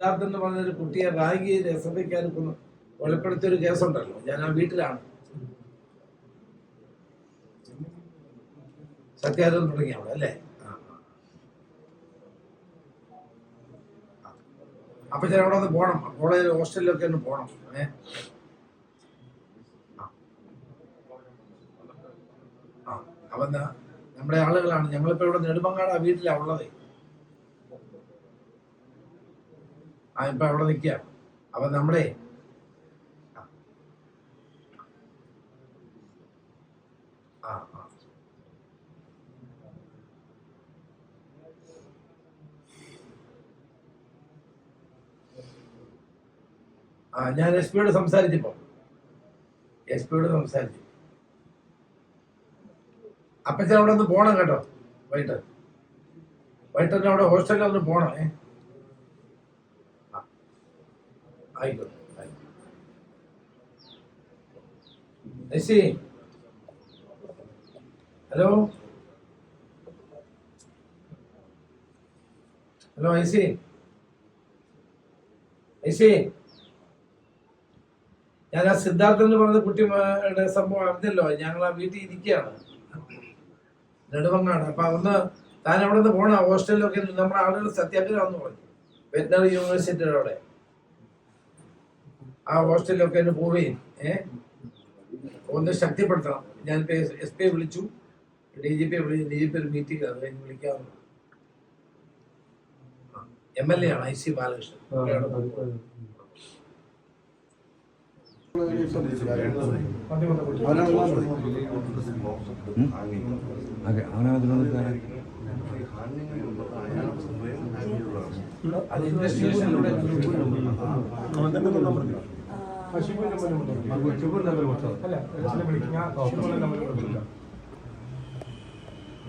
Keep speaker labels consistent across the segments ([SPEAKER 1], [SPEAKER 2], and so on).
[SPEAKER 1] സിദ്ധാർത്ഥ് എന്ന് പറഞ്ഞൊരു കുട്ടിയെ റാഗ് ചെയ്ത് എസ് എഫ് ഐക്കാർ കൊലപ്പെടുത്തിയ ഒരു കേസുണ്ടല്ലോ. ഞാൻ ആ വീട്ടിലാണ്. സത്യാഗ്രഹം തുടങ്ങിയ അല്ലേ. അപ്പൊ ഞാൻ അവിടെ ഒന്ന് പോണം. കോളേജ് ഹോസ്റ്റലിലൊക്കെ ഒന്ന് പോണം. ഏ? ആ. അപ്പൊ എന്താ? നമ്മുടെ ആളുകളാണ്. ഞങ്ങളിപ്പോ ഇവിടെ നെടുമങ്ങാട് ആ വീട്ടിലാ ഉള്ളത് ആ ഇപ്പൊ അവിടെ നിൽക്കുക. അപ്പൊ നമ്മുടെ ആ. ആ. ഞാൻ എസ് പിയോട് സംസാരിച്ചപ്പോ. എസ് പിയോട് സംസാരിച്ചു. അപ്പച്ചൻ അവിടെ ഒന്ന് പോണം കേട്ടോ. വൈകിട്ട്. വൈകിട്ട് അവിടെ ഹോസ്റ്റലിൽ ഒന്ന് പോണം ഏ ആ. ആയിക്കോട്ടെ. AC hello? Hello IC? IC? ഞാൻ ആ സിദ്ധാർത്ഥൻ എന്ന് പറഞ്ഞ കുട്ടിയുടെ സംഭവം അറിഞ്ഞല്ലോ ഞങ്ങൾ ആ വീട്ടിൽ ഇരിക്കുകയാണ്. നെടുമങ്ങാട്. അപ്പൊ അന്ന് താൻ അവിടെ നിന്ന് പോണ? ഹോസ്റ്റലിലൊക്കെ നമ്മുടെ ആളുകൾ സത്യാഗ്രഹം എന്ന് പറഞ്ഞു. വെറ്റിനറി യൂണിവേഴ്സിറ്റിയുടെ അവിടെ. ആ ഹോസ്റ്റലിലൊക്കെ ഒന്ന് പോവുകയും ഏഹ് ഒന്ന് ശക്തിപ്പെടുത്തണം. ഞാനിപ്പോ എസ് പി വിളിച്ചു. ഡി ജി പി വിളിച്ചു. ഡി ജി പി ഒരു മീറ്റിംഗ് അത് കഴിഞ്ഞ് വിളിക്കാറുണ്ട് എം എൽ എ ആണ് ഐ സി ബാലകൃഷ്ണൻ.
[SPEAKER 2] അതിന്റെ
[SPEAKER 1] അത് ഇൻവെസ്റ്റിഗേഷനിലൂടെ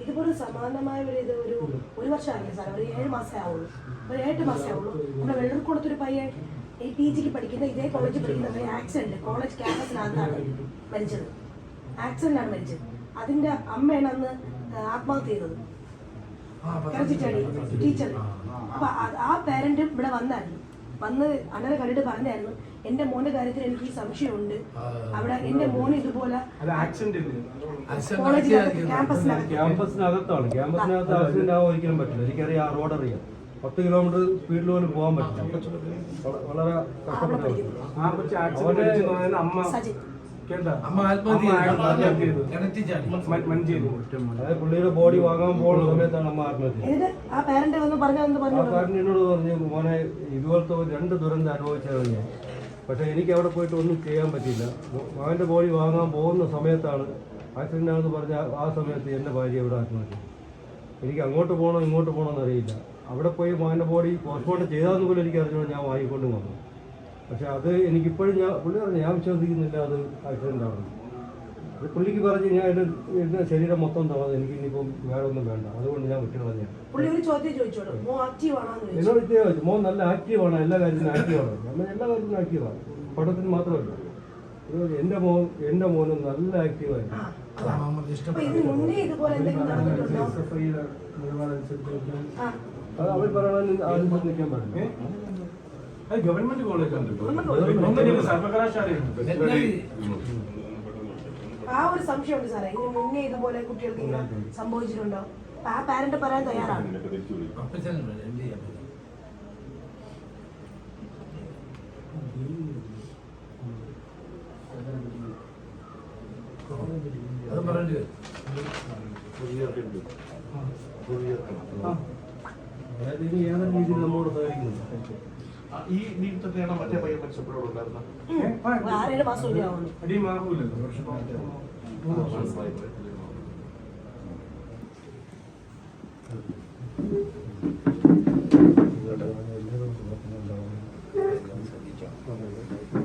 [SPEAKER 3] ഇതുപോലെ സമാനമായ ഒരു ഇത് ഒരു ഒരു വർഷമായില്ല സാർ ഒരു ഏഴ് മാസമേ ആവുള്ളൂ. ഒരു എട്ട് മാസമേ ആവുള്ളൂ. നമ്മുടെ വെള്ളൂർക്കുളത്തൊരു പയ്യൻ ഈ പി ജിക്ക് പഠിക്കുന്ന ഇതേ കോളേജിൽ പഠിക്കുന്ന ആക്സിഡന്റ് കോളേജ് ക്യാമ്പസിനകത്താണ് മരിച്ചത്. ആക്സിഡന്റാണ് മരിച്ചത്. അതിന്റെ അമ്മയാണ് അന്ന് ആത്മഹത്യ ചെയ്തത്. ടീച്ചർ. അപ്പൊ ആ- ആ പേരന്റ് ഇവിടെ വന്നായിരുന്നു. വന്ന് അണ്ണനെ കണ്ടിട്ട് പറഞ്ഞായിരുന്നു എന്റെ മോന്റെ കാര്യത്തിൽ എനിക്ക് ഈ സംശയമുണ്ട് അവിടെ എന്റെ മോൻ ഇതുപോലെ
[SPEAKER 2] ക്യാമ്പസിനകത്താണ് ക്യാമ്പസിനകത്ത് ആക്സിഡന്റ് ആവാൻ ഒരിക്കലും പറ്റില്ല എനിക്കറിയാം ആ റോഡ് അറിയാം പത്ത് കിലോമീറ്റർ സ്പീഡിൽ പോലും പോകാൻ പറ്റില്ല വളരെ കഷ്ടപ്പെട്ടു
[SPEAKER 4] അമ്മ
[SPEAKER 2] പുള്ളിയുടെ ബോഡി വാങ്ങാൻ പോകുന്ന സമയത്താണ് അമ്മ ആത്മഹത്യ
[SPEAKER 3] ആ പേരന്റ് വന്ന് പറഞ്ഞതെന്ന്
[SPEAKER 2] ആ
[SPEAKER 3] പറഞ്ഞു.
[SPEAKER 2] കാരൻ എന്നോട് പറഞ്ഞു മോനെ ഇതുപോലത്തെ രണ്ട് ദുരന്തം അനുഭവിച്ചതാണ് ഞാൻ. പക്ഷേ എനിക്ക് അവിടെ പോയിട്ട് ഒന്നും ചെയ്യാൻ പറ്റില്ല മകന്റെ ബോഡി വാങ്ങാൻ പോകുന്ന സമയത്താണ് ആക്സിഡന്റ് ആണെന്ന് പറഞ്ഞ ആ- ആ സമയത്ത് എന്റെ ഭാര്യ ഇവിടെ ആത്മഹത്യ എനിക്ക് അങ്ങോട്ട് പോകണോ ഇങ്ങോട്ട് പോകണമെന്ന് അറിയില്ല അവിടെ പോയി മകന്റെ ബോഡി പോസ്റ്റ്മോർട്ടം ചെയ്താന്ന് പോലും എനിക്ക് അറിഞ്ഞോ ഞാൻ വാങ്ങിക്കൊണ്ട് വന്നു പക്ഷെ അത് എനിക്കിപ്പോഴും ഞാൻ പുള്ളി പറഞ്ഞു ഞാൻ വിശ്വസിക്കുന്നില്ല അത് ആക്സിഡന്റ് ആണ് അത് പുള്ളിക്ക് പറഞ്ഞ് ഞാൻ എന്റെ എന്റെ ശരീരം മൊത്തം തന്നത് എനിക്ക് ഇനിയിപ്പം വേറെ ഒന്നും വേണ്ട. അതുകൊണ്ട് ഞാൻ വിട്ടു
[SPEAKER 3] പറഞ്ഞു ഒരു ചോദ്യം ചോദിച്ചോളൂ. മോ ആക്റ്റീവ് എന്ന് ചോദിച്ചു.
[SPEAKER 2] എന്നോട് ചോദിച്ചു. മോൻ നല്ല ആക്റ്റീവാണ് എല്ലാ കാര്യത്തിനും ആക്റ്റീവാണ് നമ്മൾ എല്ലാ കാര്യത്തിനും ആക്റ്റീവാണ് പഠനത്തിന് മാത്രമല്ല. എന്റെ എന്റെ മോൻ എന്റെ മോനും നല്ല
[SPEAKER 3] ആക്റ്റീവായിരുന്നു.
[SPEAKER 1] അതാ. ഇഷ്ടപ്പെട്ടത്.
[SPEAKER 3] ഇതിന് ഇതുപോലെ എന്തെങ്കിലും നടന്നിട്ടുണ്ടോ? ആ.
[SPEAKER 2] അത് അവർ പറയണ ആദ്യം നിൽക്കാൻ
[SPEAKER 4] അത് ഗവൺമെന്റ്
[SPEAKER 1] വെറ്റിനറി
[SPEAKER 3] ആ ഒരു സംശയമുണ്ട് സാറേ. ഇതിന് മുന്നേ ഇതുപോലെ കുട്ടികൾക്ക് ഇങ്ങനെ സംഭവിച്ചിട്ടുണ്ടോ? അപ്പൊ ആ പാരന്റ് പറയാൻ തയ്യാറാണ്?
[SPEAKER 1] അത് പറയേണ്ടി വരും.
[SPEAKER 2] അതായത് ഇനി രീതിയിൽ നമ്മോട്
[SPEAKER 5] ഈ നീക്കത്തൊക്കെയാണ് മറ്റേ പയ്യൻ മരിച്ചപ്പോഴുണ്ടായിരുന്നത്
[SPEAKER 3] ഉം.